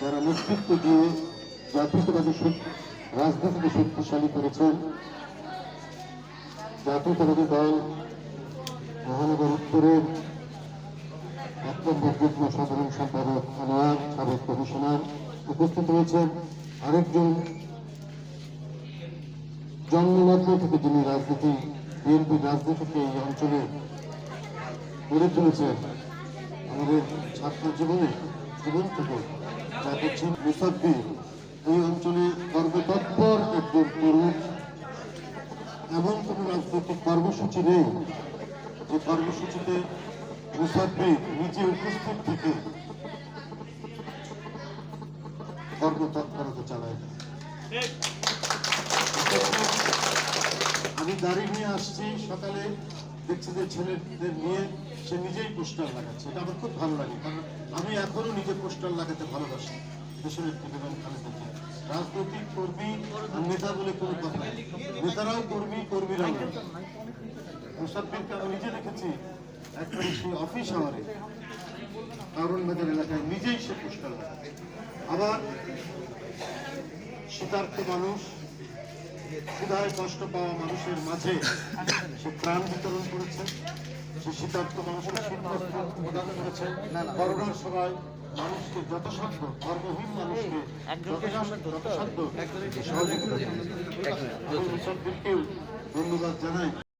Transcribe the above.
যারা নেতৃত্ব দিয়ে জাতীয়তাবাদী রাজনীতিকে শক্তিশালী করেছেন, জাতীয়তাবাদী দল মহানগর উত্তরের এক নম্বর যুগ্ম সাধারণ সম্পাদক আনোয়ার সাবেক কমিশনার উপস্থিত রয়েছেন। আরেকজন জন্মলগ্ন থেকে যিনি রাজনীতি, বিএনপি রাজনীতিকে এই অঞ্চলে গড়ে তুলেছেন, আমাদের ছাত্র জীবনে, জীবন থেকে যাকে ছিল এই অঞ্চলে কর্মতৎপর একজন তরুণ। এমন কোনো রাজনৈতিক কর্মসূচি নেই। যে কর্মসূচিতে মুসাব্বির নিজে উপস্থিত থেকে কর্মতৎপরতা চালায়। আমি গাড়ি নিয়ে আসছি সকালে। দেখছি যে ছেলেদের নিয়ে সে নিজেই পোস্টার লাগাচ্ছে। এটা আমার খুব ভালো লাগে, কারণ এখনও নিজে পোস্টার লাগাতে ভালোবাসে। দেশের একটি বেগম রাজনৈতিক কর্মী নেতা বলে কোনো কথা নেতারাও কর্মী, কর্মীরাও কর্মী। মুসাফিরকে আমি নিজে দেখেছি। একবারে সেই অফিস আওয়ারে কারণ বাজার এলাকায় নিজেই সে পোস্টার লাগায়। আবার শীতার্থ মানুষ ক্ষুধায় কষ্ট পাওয়া মানুষের মাঝে সে প্রাণ বিতরণ করেছে সে শীতার্থ মানুষের সুন্দর প্রদান করেছে। করোনার সময় মানুষকে যত সাধ্য কর্মহীন মানুষকে যত সাধ্য সহযোগিতা ধন্যবাদ জানাই।